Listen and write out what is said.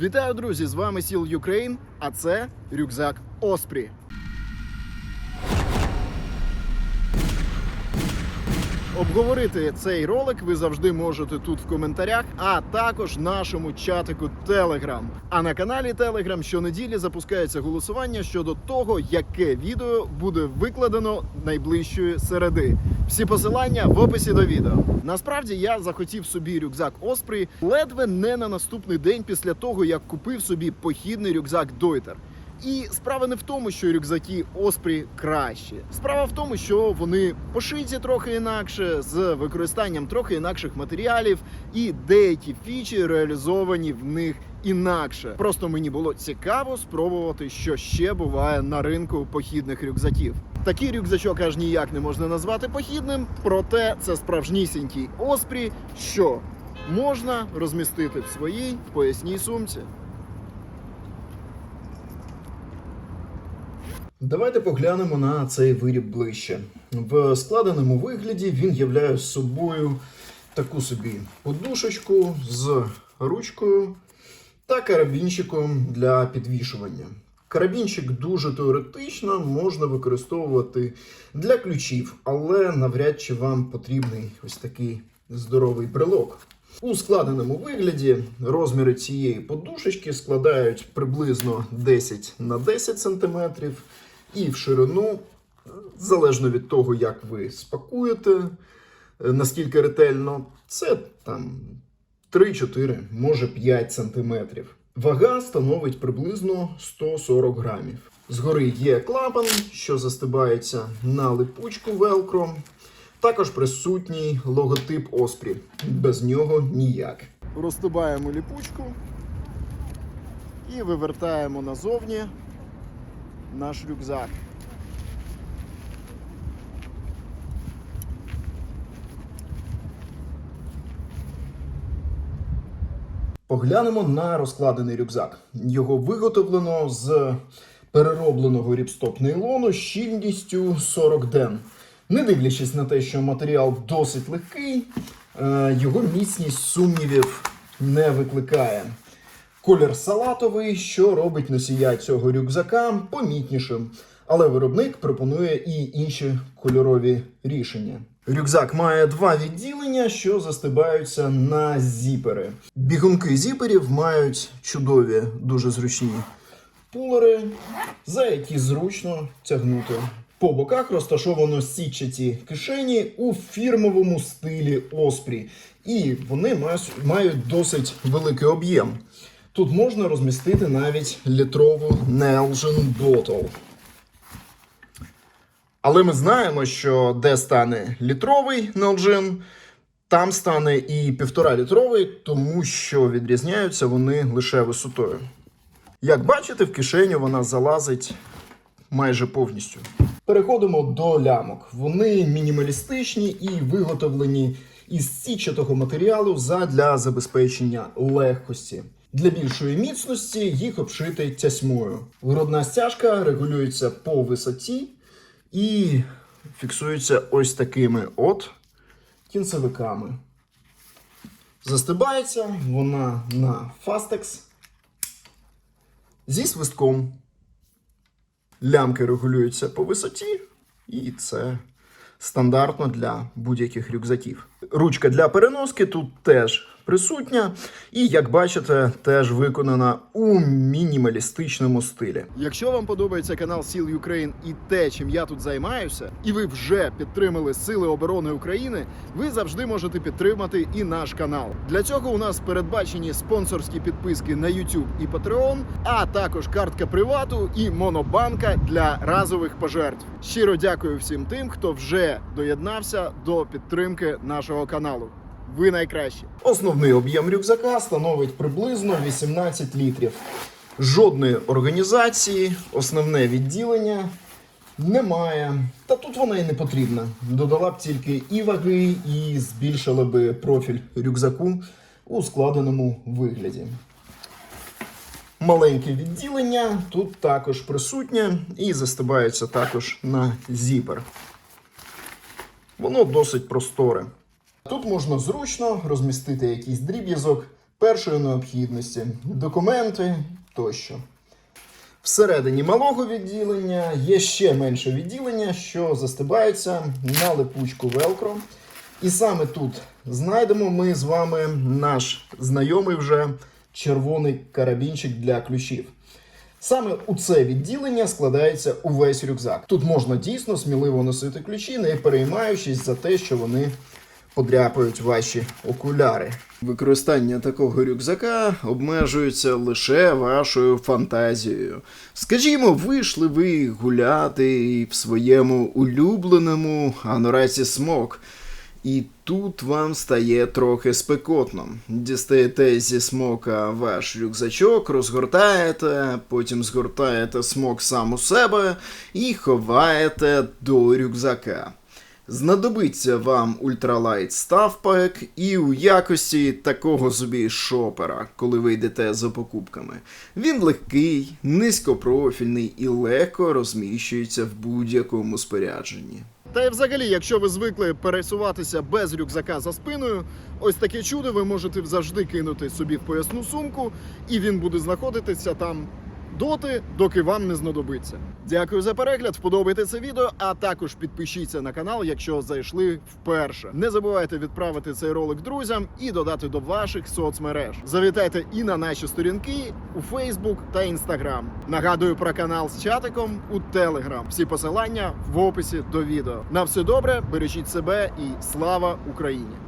Вітаю, друзі! З вами Сіл Юкрейн, а це рюкзак Оспрі. Обговорити цей ролик ви завжди можете тут в коментарях, а також нашому чатику Telegram. А на каналі Telegram щонеділі запускається голосування щодо того, яке відео буде викладено найближчої середи. Всі посилання в описі до відео. Насправді я захотів собі рюкзак Оспрі ледве не на наступний день після того, як купив собі похідний рюкзак Дойтер. І справа не в тому, що рюкзаки Оспрі кращі. Справа в тому, що вони пошиті трохи інакше, з використанням трохи інакших матеріалів, і деякі фічі реалізовані в них інакше. Просто мені було цікаво спробувати, що ще буває на ринку похідних рюкзаків. Такий рюкзачок аж ніяк не можна назвати похідним, проте це справжнісінький Оспрі, що можна розмістити в своїй поясній сумці. Давайте поглянемо на цей виріб ближче. В складеному вигляді він являє собою таку собі подушечку з ручкою та карабінчиком для підвішування. Карабінчик дуже теоретично можна використовувати для ключів, але навряд чи вам потрібний ось такий здоровий брелок. У складеному вигляді розміри цієї подушечки складають приблизно 10 на 10 см і в ширину, залежно від того, як ви спакуєте, е, наскільки ретельно, це там 3-4, може 5 см. Вага становить приблизно 140 грамів. Згори є клапан, що застибається на липучку велкро. Також присутній логотип Оспрі. Без нього ніяк. Розстибаємо ліпучку і вивертаємо назовні наш рюкзак. Поглянемо на розкладений рюкзак. Його виготовлено з переробленого ріпстоп нейлону щільністю 40 ден. Не дивлячись на те, що матеріал досить легкий, е, його міцність сумнівів не викликає. Колір салатовий, що робить носія цього рюкзака помітнішим, але виробник пропонує і інші кольорові рішення. Рюкзак має два відділення, що застибаються на зіпери. Бігунки зіперів мають чудові, дуже зручні пулери, за які зручно тягнути. По боках розташовано сітчаті кишені у фірмовому стилі Оспрі, і вони мають- досить великий об'єм. Тут можна розмістити навіть літрову Nelgen Bottle. Але ми знаємо, що де стане літровий Nelgen, там стане і півтора літровий, тому що відрізняються вони лише висотою. Як бачите, в кишеню вона залазить майже повністю. Переходимо до лямок. Вони мінімалістичні і виготовлені із січатого матеріалу задля забезпечення легкості. Для більшої міцності їх обшити тясьмою. Грудна стяжка регулюється по висоті і фіксується ось такими от кінцевиками. Застибається вона на фастекс зі свистком. Лямки регулюються по висоті, і це стандартно для будь-яких рюкзаків. Ручка для переноски тут теж присутня, і як бачите, теж виконана у мінімалістичному стилі. Якщо вам подобається канал Сіл Ukraine і те, чим я тут займаюся, і ви вже підтримали Сили оборони України, ви завжди можете підтримати і наш канал. Для цього у нас передбачені спонсорські підписки на YouTube і Patreon, а також картка привату і монобанка для разових пожертв. Щиро дякую всім тим, хто вже доєднався до підтримки нашого каналу. Ви найкращі. Основний об'єм рюкзака становить приблизно 18 літрів. Жодної організації, основне відділення немає. Та тут вона і не потрібна. Додала б тільки і ваги, і збільшила би профіль рюкзаку у складеному вигляді. Маленьке відділення тут також присутнє і застибається також на зіпер. Воно досить просторе. Тут можна зручно розмістити якийсь дріб'язок першої необхідності, документи тощо. Всередині малого відділення є ще менше відділення, що застибається на липучку велкро. І саме тут знайдемо ми з вами наш знайомий вже червоний карабінчик для ключів. Саме у це відділення складається увесь рюкзак. Тут можна дійсно сміливо носити ключі, не переймаючись за те, що вони подряпають ваші окуляри. Використання такого рюкзака обмежується лише вашою фантазією. Скажімо, вийшли ви гуляти в своєму улюбленому анорасі смок. І тут вам стає трохи спекотно. Дістаєте зі смока ваш рюкзачок, розгортаєте, потім згортаєте смок сам у себе і ховаєте до рюкзака. Знадобиться вам ультралайт ставпак і у якості такого собі шопера, коли ви йдете за покупками. Він легкий, низькопрофільний і легко розміщується в будь-якому спорядженні. Та й взагалі, якщо ви звикли пересуватися без рюкзака за спиною, ось таке чудо ви можете завжди кинути собі в поясну сумку, і він буде знаходитися там доти, доки вам не знадобиться. Дякую за перегляд. Вподобайте це відео, а також підпишіться на канал, якщо зайшли вперше. Не забувайте відправити цей ролик друзям і додати до ваших соцмереж. Завітайте і на наші сторінки у Facebook та Instagram. Нагадую про канал з чатиком у Telegram. Всі посилання в описі до відео. На все добре, бережіть себе і слава Україні!